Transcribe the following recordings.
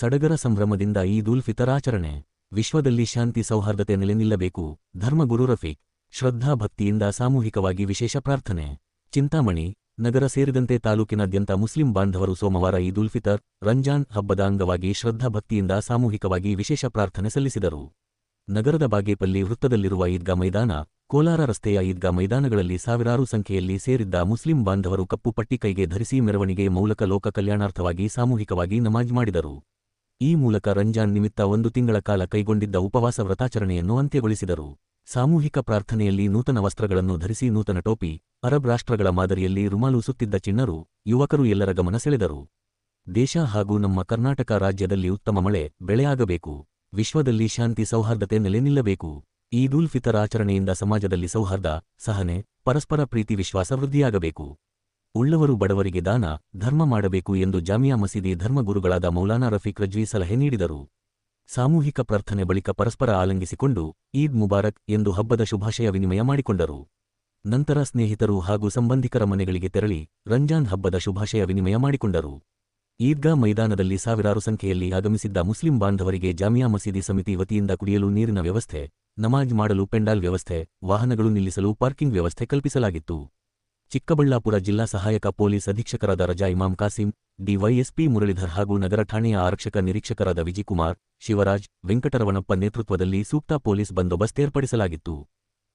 ಸಡಗರ ಸಂಭ್ರಮದಿಂದ ಈದ್ ಉಲ್ ಫಿತರ್ ಆಚರಣೆ. ವಿಶ್ವದಲ್ಲಿ ಶಾಂತಿ ಸೌಹಾರ್ದತೆ ನೆಲೆ ನಿಲ್ಲಬೇಕು. ಧರ್ಮಗುರು ರಫೀಕ್, ಶ್ರದ್ಧಾ ಭಕ್ತಿಯಿಂದ ಸಾಮೂಹಿಕವಾಗಿ ವಿಶೇಷ ಪ್ರಾರ್ಥನೆ. ಚಿಂತಾಮಣಿ ನಗರ ಸೇರಿದಂತೆ ತಾಲೂಕಿನಾದ್ಯಂತ ಮುಸ್ಲಿಂ ಬಾಂಧವರು ಸೋಮವಾರ ಈದ್ ಉಲ್ ಫಿತರ್, ರಂಜಾನ್ ಹಬ್ಬದ ಅಂಗವಾಗಿ ಶ್ರದ್ಧಾ ಭಕ್ತಿಯಿಂದ ಸಾಮೂಹಿಕವಾಗಿ ವಿಶೇಷ ಪ್ರಾರ್ಥನೆ ಸಲ್ಲಿಸಿದರು. ನಗರದ ಬಾಗೇಪಲ್ಲಿ ವೃತ್ತದಲ್ಲಿರುವ ಈದ್ಗಾ ಮೈದಾನ, ಕೋಲಾರ ರಸ್ತೆಯ ಈದ್ಗಾ ಮೈದಾನಗಳಲ್ಲಿ ಸಾವಿರಾರು ಸಂಖ್ಯೆಯಲ್ಲಿ ಸೇರಿದ್ದ ಮುಸ್ಲಿಂ ಬಾಂಧವರು ಕಪ್ಪು ಪಟ್ಟಿ ಕೈಗೆ ಧರಿಸಿ ಮೆರವಣಿಗೆ ಮೂಲಕ ಲೋಕ ಕಲ್ಯಾಣಾರ್ಥವಾಗಿ ಸಾಮೂಹಿಕವಾಗಿ ನಮಾಜ್ ಮಾಡಿದರು. ಈ ಮೂಲಕ ರಂಜಾನ್ ನಿಮಿತ್ತ ಒಂದು ತಿಂಗಳ ಕಾಲ ಕೈಗೊಂಡಿದ್ದ ಉಪವಾಸ ವ್ರತಾಚರಣೆಯನ್ನು ಅಂತ್ಯಗೊಳಿಸಿದರು. ಸಾಮೂಹಿಕ ಪ್ರಾರ್ಥನೆಯಲ್ಲಿ ನೂತನ ವಸ್ತ್ರಗಳನ್ನು ಧರಿಸಿ ನೂತನ ಟೋಪಿ, ಅರಬ್ ರಾಷ್ಟ್ರಗಳ ಮಾದರಿಯಲ್ಲಿ ರುಮಾಲು ಸುತ್ತಿದ್ದ ಚಿಣ್ಣರು, ಯುವಕರು ಎಲ್ಲರ ಗಮನ ಸೆಳೆದರು. ದೇಶ ಹಾಗೂ ನಮ್ಮ ಕರ್ನಾಟಕ ರಾಜ್ಯದಲ್ಲಿ ಉತ್ತಮ ಮಳೆ ಬೆಳೆಯಾಗಬೇಕು. ವಿಶ್ವದಲ್ಲಿ ಶಾಂತಿ ಸೌಹಾರ್ದತೆ ನೆಲೆ ನಿಲ್ಲಬೇಕು. ಈದ್ ಉಲ್ ಫಿತರ್ ಆಚರಣೆಯಿಂದ ಸಮಾಜದಲ್ಲಿ ಸೌಹಾರ್ದ, ಸಹನೆ, ಪರಸ್ಪರ ಪ್ರೀತಿ ವಿಶ್ವಾಸ ವೃದ್ಧಿಯಾಗಬೇಕು. ಉಳ್ಳವರು ಬಡವರಿಗೆ ದಾನ, ಧರ್ಮ ಮಾಡಬೇಕು ಎಂದು ಜಾಮಿಯಾ ಮಸೀದಿ ಧರ್ಮಗುರುಗಳಾದ ಮೌಲಾನಾ ರಫೀಕ್ ರಜ್ವಿ ಸಲಹೆ ನೀಡಿದರು. ಸಾಮೂಹಿಕ ಪ್ರಾರ್ಥನೆ ಬಳಿಕ ಪರಸ್ಪರ ಆಲಂಗಿಸಿಕೊಂಡು ಈದ್ ಮುಬಾರಕ್ ಎಂದು ಹಬ್ಬದ ಶುಭಾಶಯ ವಿನಿಮಯ ಮಾಡಿಕೊಂಡರು. ನಂತರ ಸ್ನೇಹಿತರು ಹಾಗೂ ಸಂಬಂಧಿಕರ ಮನೆಗಳಿಗೆ ತೆರಳಿ ರಂಜಾನ್ ಹಬ್ಬದ ಶುಭಾಶಯ ವಿನಿಮಯ ಮಾಡಿಕೊಂಡರು. ಈದ್ಗಾ ಮೈದಾನದಲ್ಲಿ ಸಾವಿರಾರು ಸಂಖ್ಯೆಯಲ್ಲಿ ಆಗಮಿಸಿದ್ದ ಮುಸ್ಲಿಂ ಬಾಂಧವರಿಗೆ ಜಾಮಿಯಾ ಮಸೀದಿ ಸಮಿತಿ ವತಿಯಿಂದ ಕುಡಿಯಲು ನೀರಿನ ವ್ಯವಸ್ಥೆ, ನಮಾಜ್ ಮಾಡಲು ಪೆಂಡಾಲ್ ವ್ಯವಸ್ಥೆ, ವಾಹನಗಳು ನಿಲ್ಲಿಸಲು ಪಾರ್ಕಿಂಗ್ ವ್ಯವಸ್ಥೆ ಕಲ್ಪಿಸಲಾಗಿತ್ತು. ಚಿಕ್ಕಬಳ್ಳಾಪುರ ಜಿಲ್ಲಾ ಸಹಾಯಕ ಪೊಲೀಸ್ ಅಧೀಕ್ಷಕರಾದ ರಜಾ ಇಮಾಮ್ ಕಾಸಿಂ, ಡಿವೈಎಸ್ಪಿ ಮುರಳೀಧರ್ ಹಾಗೂ ನಗರ ಠಾಣೆಯ ಆರಕ್ಷಕ ನಿರೀಕ್ಷಕರಾದ ವಿಜಿಕುಮಾರ್, ಶಿವರಾಜ್ ವೆಂಕಟರವಣಪ್ಪ ನೇತೃತ್ವದಲ್ಲಿ ಸೂಕ್ತ ಪೊಲೀಸ್ ಬಂದೋಬಸ್ತ್ ಏರ್ಪಡಿಸಲಾಗಿತ್ತು.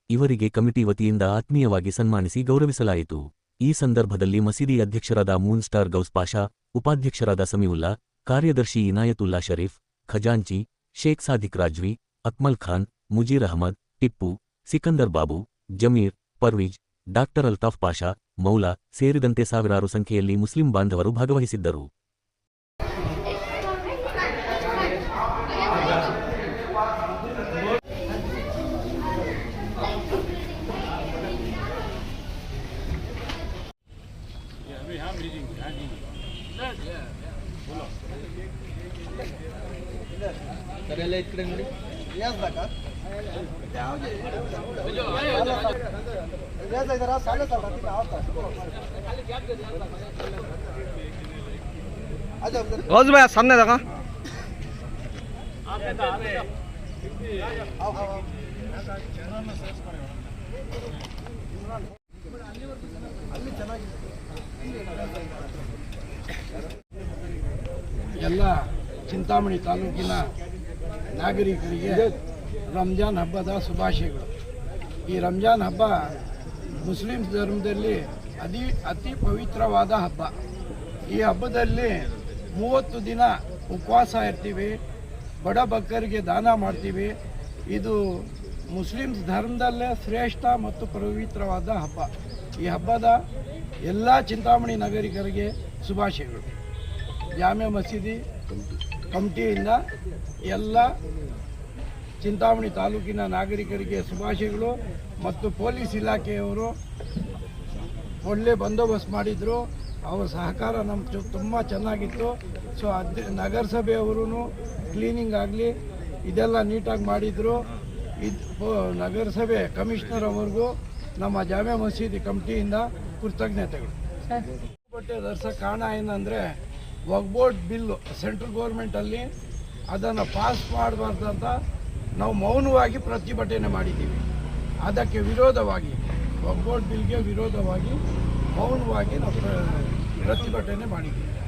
ಇವರಿಗೆ ಕಮಿಟಿ ವತಿಯಿಂದ ಆತ್ಮೀಯವಾಗಿ ಸನ್ಮಾನಿಸಿ ಗೌರವಿಸಲಾಯಿತು. ಈ ಸಂದರ್ಭದಲ್ಲಿ ಮಸೀದಿ ಅಧ್ಯಕ್ಷರಾದ ಮೂನ್ ಸ್ಟಾರ್ ಗೌಸ್ ಪಾಷಾ, ಉಪಾಧ್ಯಕ್ಷರಾದ ಸಮೀವುಲ್ಲಾ, ಕಾರ್ಯದರ್ಶಿ ಇನಾಯತುಲ್ಲಾ ಶರೀಫ್, ಖಜಾಂಚಿ, ಶೇಖ್ ಸಾದಿಕ್ ರಾಜ್ವಿ, ಅಕ್ಮಲ್ ಖಾನ್, ಮುಜೀರ್ ಅಹಮದ್, ಟಿಪ್ಪು, ಸಿಕಂದರ್ ಬಾಬು, ಜಮೀರ್, ಪರ್ವೀಜ್ ಡಾಕ್ಟರ್ ಅಲ್ತಾಫ್ ಪಾಷಾ ಮೌಲಾ ಸೇರಿದಂತೆ ಸಾವಿರಾರು ಸಂಖ್ಯೆಯಲ್ಲಿ ಮುಸ್ಲಿಂ ಬಾಂಧವರು ಭಾಗವಹಿಸಿದ್ದರು. ಸರಿ ಎಲ್ಲ ಕಡೆ ನೋಡಿ रोज भाई सामने देखा ಎಲ್ಲ ಚಿಂತಾಮಣಿ ತಾಲೂಕಿನ ನಾಗರಿಕರಿಗೆ ರಂಜಾನ್ ಹಬ್ಬದ ಶುಭಾಶಯಗಳು. ಈ ರಂಜಾನ್ ಹಬ್ಬ ಮುಸ್ಲಿಂ ಧರ್ಮದಲ್ಲಿ ಅತಿ ಅತಿ ಪವಿತ್ರವಾದ ಹಬ್ಬ. ಈ ಹಬ್ಬದಲ್ಲಿ ಮೂವತ್ತು ದಿನ ಉಪವಾಸ ಇರ್ತೀವಿ, ಬಡ ಭಕ್ತರಿಗೆ ದಾನ ಮಾಡ್ತೀವಿ. ಇದು ಮುಸ್ಲಿಮ್ಸ್ ಧರ್ಮದಲ್ಲೇ ಶ್ರೇಷ್ಠ ಮತ್ತು ಪವಿತ್ರವಾದ ಹಬ್ಬ. ಈ ಹಬ್ಬದ ಎಲ್ಲ ಚಿಂತಾಮಣಿ ನಾಗರಿಕರಿಗೆ ಶುಭಾಶಯಗಳು. ಜಾಮೆ ಮಸೀದಿ ಕಮಿಟಿಯಿಂದ ಎಲ್ಲ ಚಿಂತಾಮಣಿ ತಾಲೂಕಿನ ನಾಗರಿಕರಿಗೆ ಶುಭಾಶಯಗಳು ಮತ್ತು ಪೊಲೀಸ್ ಇಲಾಖೆಯವರು ಒಳ್ಳೆ ಬಂದೋಬಸ್ತ್ ಮಾಡಿದರು. ಅವರ ಸಹಕಾರ ನಮ್ಮ ತುಂಬ ಚೆನ್ನಾಗಿತ್ತು. ಸೊ ಅದ್ ನಗರಸಭೆಯವರು ಕ್ಲೀನಿಂಗ್ ಆಗಲಿ ಇದೆಲ್ಲ ನೀಟಾಗಿ ಮಾಡಿದರು. ಇದು ನಗರಸಭೆ ಕಮಿಷನರ್ ಅವ್ರಿಗೂ ನಮ್ಮ ಜಾಮೆ ಮಸೀದಿ ಕಮಿಟಿಯಿಂದ ಕೃತಜ್ಞತೆಗಳು. ಬಟ್ಟೆ ಧರಿಸೋ ಕಾರಣ ಏನಂದರೆ ವಕ್ಬೋರ್ಡ್ ಬಿಲ್ಲು ಸೆಂಟ್ರಲ್ ಗೌರ್ಮೆಂಟಲ್ಲಿ ಅದನ್ನು ಪಾಸ್ ಅಂತ ನಾವು ಮೌನವಾಗಿ ಪ್ರತಿಭಟನೆ ಮಾಡಿದ್ದೀವಿ. ಅದಕ್ಕೆ ವಿರೋಧವಾಗಿ ವಕ್ಬೋರ್ಡ್ ಬಿಲ್ಗೆ ವಿರೋಧವಾಗಿ ಮೌನವಾಗಿ ನಾವು ಪ್ರ- ಪ್ರತಿಭಟನೆ ಮಾಡಿದ್ದೀವಿ.